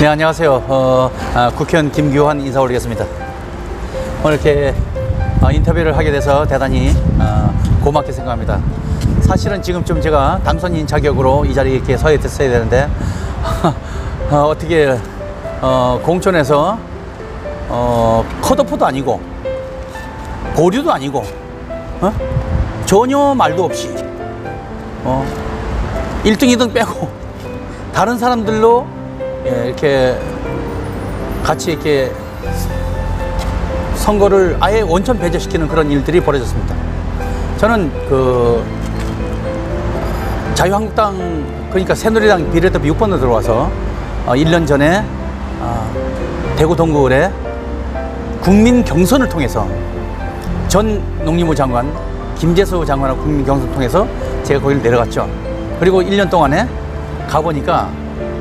네, 안녕하세요. 어, 아, 국회의원 김규환 인사 올리겠습니다. 오늘 이렇게 어, 인터뷰를 하게 돼서 대단히 어, 고맙게 생각합니다. 사실은 지금쯤 제가 당선인 자격으로 이 자리에 이렇게 서 있었어야 되는데, 어, 어떻게, 어, 공천에서, 어, 컷오프도 아니고, 보류도 아니고, 어? 전혀 말도 없이, 어, 1등, 2등 빼고, 다른 사람들로 예, 이렇게 같이 이렇게 선거를 아예 원천 배제시키는 그런 일들이 벌어졌습니다. 저는 그 자유한국당 그러니까 새누리당 비례대표 6번으로 들어와서 어, 1년 전에 어, 대구 동구을에 국민 경선을 통해서 전 농림부 장관 김재수 장관하고 국민 경선 통해서 제가 거기를 내려갔죠. 그리고 1년 동안에 가보니까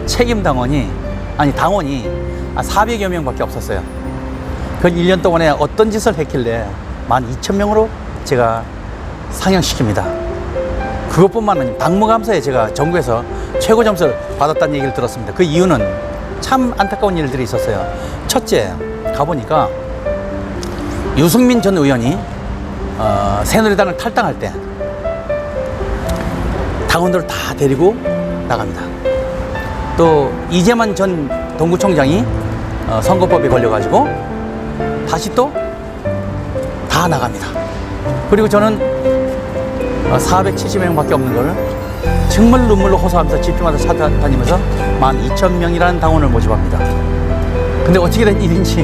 책임 당원이 아니 당원이 400여 명밖에 없었어요. 그 1년 동안에 어떤 짓을 했길래 12,000명으로 제가 상향시킵니다. 그것뿐만 아니라 당무감사에 제가 전국에서 최고 점수를 받았다는 얘기를 들었습니다. 그 이유는 참 안타까운 일들이 있었어요. 첫째, 가보니까 유승민 전 의원이 어, 새누리당을 탈당할 때 당원들을 다 데리고 나갑니다. 또 이재만 전 동구청장이 어, 선거법에 걸려가지고 다시 또 다 나갑니다. 그리고 저는 470명밖에 없는 걸 정말 눈물로 호소하면서 집중하다 찾아다니면서 12,000명이라는 당원을 모집합니다. 근데 어떻게 된 일인지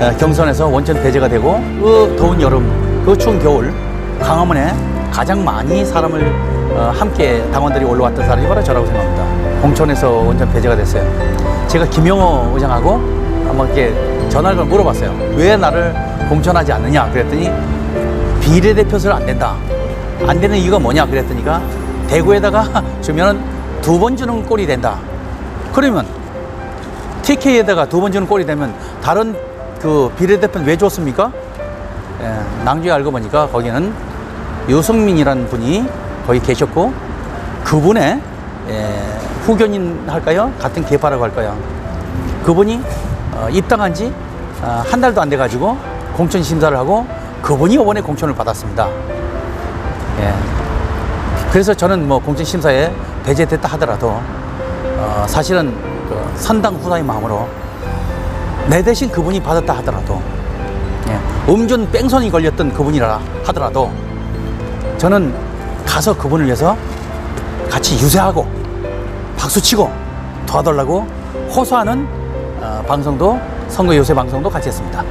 어, 경선에서 원천 배제가 되고 그 더운 여름, 그 추운 겨울 광화문에 가장 많이 사람을 어, 함께 당원들이 올라왔던 사람이 바로 저라고 생각합니다. 공천에서 원천 배제가 됐어요. 제가 김영호 의장하고 한번 이렇게 전화를 물어봤어요. 왜 나를 공천하지 않느냐? 그랬더니 비례대표를 안 된다. 안 되는 이유가 뭐냐? 그랬더니가 대구에다가 주면은 두번 주는 꼴이 된다. 그러면 TK에다가 두 번 주는 꼴이 되면 다른 그 비례대표는 왜 줬습니까? 예, 낭주에 알고 보니까 거기는 유승민이라는 분이 거기 계셨고 그분의 예, 후견인 할까요? 같은 계파라고 할까요? 그분이 어, 입당한 지 어, 한 달도 안 돼가지고 공천 심사를 하고 그분이 이번에 공천을 받았습니다. 예. 그래서 저는 뭐 공천 심사에 배제됐다 하더라도 어, 사실은 그 선당 후사의 마음으로 내 대신 그분이 받았다 하더라도 예, 음주 뺑소니 걸렸던 그분이라 하더라도 저는 가서 그분을 위해서 같이 유세하고 박수치고 도와달라고 호소하는 어, 방송도 선거 요새 방송도 같이 했습니다.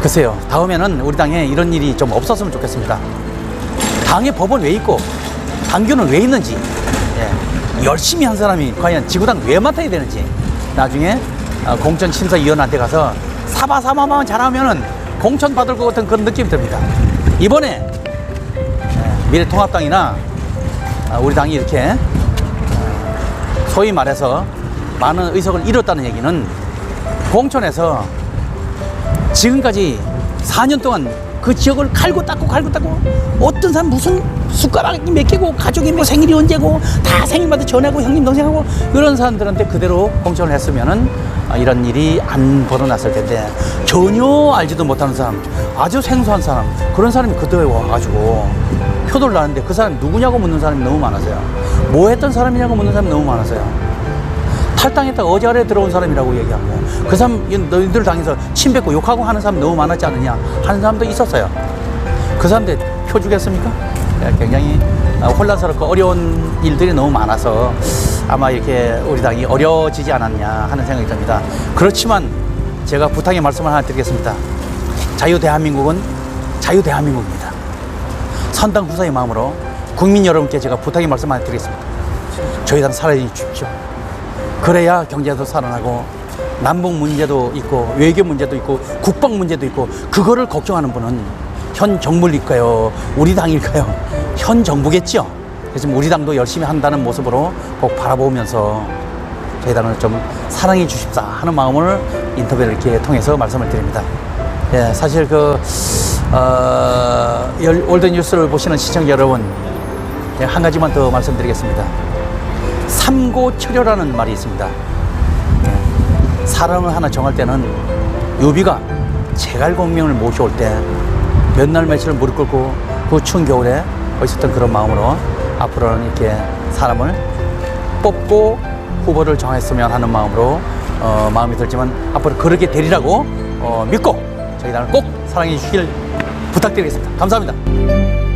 글쎄요, 다음에는 우리 당에 이런 일이 좀 없었으면 좋겠습니다. 당의 법은 왜 있고 당규는 왜 있는지 예, 열심히 한 사람이 과연 지구당 왜 맡아야 되는지 나중에 어, 공천 심사위원한테 가서 사바사마만 잘하면은 공천 받을 것 같은 그런 느낌이 듭니다. 이번에 예, 미래통합당이나 아, 우리 당이 이렇게 어, 소위 말해서 많은 의석을 잃었다는 얘기는 공천에서 지금까지 4년 동안 그 지역을 갈고 닦고 갈고 닦고 어떤 사람 무슨 숟가락이 몇 개고 가족이 뭐 생일이 언제고 다 생일마다 전하고 형님 동생하고 이런 사람들한테 그대로 공천을 했으면은 아, 이런 일이 안 벌어났을 텐데 전혀 알지도 못하는 사람 아주 생소한 사람 그런 사람이 그때 와가지고 표도를 나는데 그 사람이 누구냐고 묻는 사람이 너무 많아서요. 뭐 했던 사람이냐고 묻는 사람이 너무 많아서요 탈당했다가 어제 들어온 사람이라고 얘기하고 그 사람 너희들 당에서 침 뱉고 욕하고 하는 사람 너무 많았지 않느냐 하는 사람도 있었어요. 그 사람들 표 주겠습니까? 예, 굉장히 어, 혼란스럽고 어려운 일들이 너무 많아서 아마 이렇게 우리 당이 어려워지지 않았냐 하는 생각이 듭니다. 그렇지만 제가 부탁의 말씀을 하나 드리겠습니다. 자유 대한민국은 자유 대한민국입니다. 선당 후사의 마음으로 국민 여러분께 제가 부탁의 말씀 하나 드리겠습니다. 저희 당 살아있 주십시오. 그래야 경제도 살아나고 남북 문제도 있고 외교 문제도 있고 국방 문제도 있고 그거를 걱정하는 분은 현 정부일까요? 우리 당일까요? 현 정부겠죠. 그래서 우리 당도 열심히 한다는 모습으로 꼭 바라보면서 저희 당을 좀 사랑해 주십사 하는 마음을 인터뷰를 이렇게 통해서 말씀을 드립니다. 예, 사실 그, 어, 올드 뉴스를 보시는 시청자 여러분, 예, 한 가지만 더 말씀드리겠습니다. 삼고철효라는 말이 있습니다. 예. 사람을 하나 정할 때는 요비가 제갈공명을 모셔올 때 몇 날 며칠을 무릎 꿇고 그 추운 겨울에 있었던 그런 마음으로 앞으로는 이렇게 사람을 뽑고 후보를 정했으면 하는 마음으로 어, 마음이 들지만 앞으로 그렇게 되리라고 어, 믿고 저희 당을 꼭 사랑해 주시길 부탁드리겠습니다. 감사합니다.